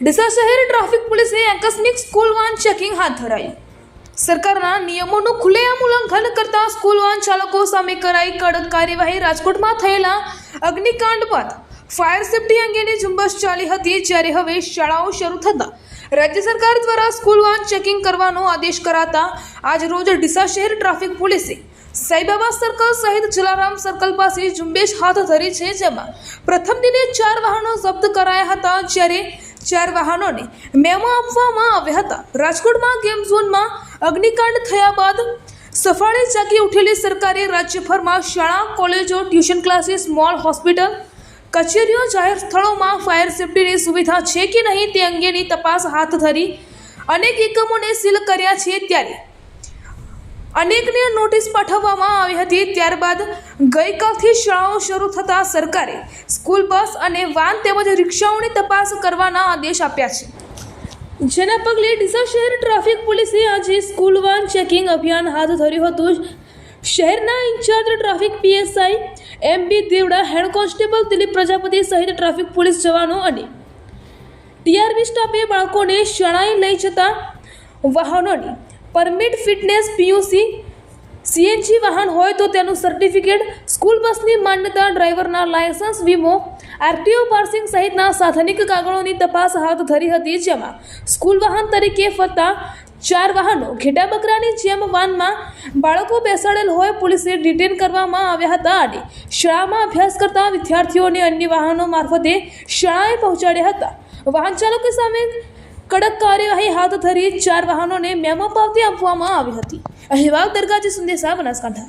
ડીસા શહેર ટ્રાફિક પોલીસે આકસ્મિક સ્કૂલ વાન ચેકિંગ હાથ ધરાયું. સરકારના નિયમોનું ખુલ્લેઆમ ઉલ્લંઘન કરતા સ્કૂલ વાન ચાલકો સામે કરાઈ કડક કાર્યવાહી રાજકોટમાં થયેલા અગ્નિકાંડ બાદ ફાયર સેફટી અંગેની ઝુંબેશ ચાલી હતી જ્યારે હવે શાળાઓ શરૂ થતાં રાજ્ય સરકાર દ્વારા સ્કૂલ વાન ચેકિંગ કરવાનો આદેશ કરાતા આજ રોજ ડીસા શહેર ટ્રાફિક પોલીસે સાઈબાબા સર્કલ સહિત જલારામ સર્કલ પાસે ઝુંબેશ હાથ ધરી છે જેમાં પ્રથમ દિને ચાર વાહનો જપ્ત કરાયા હતા જ્યારે ચાર વાહનોને મેમો આપવામાં આવ્યા હતા. રાજકોટમાં ગેમ ઝોનમાં અગ્નિકાંડ થયા બાદ સફાળે જાગી ઉઠેલી સરકારે રાજ્યભરમાં શાળા, કોલેજો, ટ્યુશન ક્લાસીસ, મોલ, હોસ્પિટલ, કચેરીઓ, જાહેર સ્થળોમાં ફાયર સેફટીની સુવિધા છે કે નહીં તે અંગેની તપાસ હાથ ધરી અનેક એકમોને સીલ કર્યા છે ત્યારે. અનેકને નોટિસ પાઠવવામાં આવી હતી. ત્યારબાદ ગઈકાલથી શાળાઓ શરૂ થતાં સરકારે સ્કૂલ બસ અને વાન તેમજ રિક્ષાઓની તપાસ કરવાના આદેશ આપ્યા છે. જેના પગલે ડીસા શહેર ટ્રાફિક પોલીસે આજે સ્કૂલ વાન ચેકિંગ અભિયાન હાથ ધર્યું હતું. શહેરના in-charge traffic PSI M B Devda, head constable Dilip Prajapati સહિત ટ્રાફિક પોલીસ જવાનો અને ટીઆરબી સ્ટાફે બાળકોને શાળાએ લઈ જતા વાહનોની પરમિટ ફિટનેસ પીયુસી, સીએનજી વાહન હોય તો તેનું સર્ટિફિકેટ, સ્કૂલ બસની માન્યતા, ડ્રાઈવરના લાયસન્સ, વીમો, આરટીઓ પાર્સિંગ સહિતના સાધનિક કાગળોની તપાસ હાથ ધરી હતી જેમાં સ્કૂલ વાહન તરીકે ફરતા ચાર વાહનો ઘેટા બકરાની જેમ વાનમાં બાળકો બેસાડેલ હોય પોલીસે ડિટેન કરવામાં આવ્યા હતા અને શાળામાં અભ્યાસ કરતા વિદ્યાર્થીઓને અન્ય વાહનો મારફતે શાળાએ પહોંચાડ્યા હતા. વાહન ચાલકો સામે કડક કાર્યવાહી હાથ ધરી ચાર વાહનોને મેમો પાવતી આપવામાં આવી હતી. અહેવાલ દરગાજી સંદેશા બનાસકાંઠા.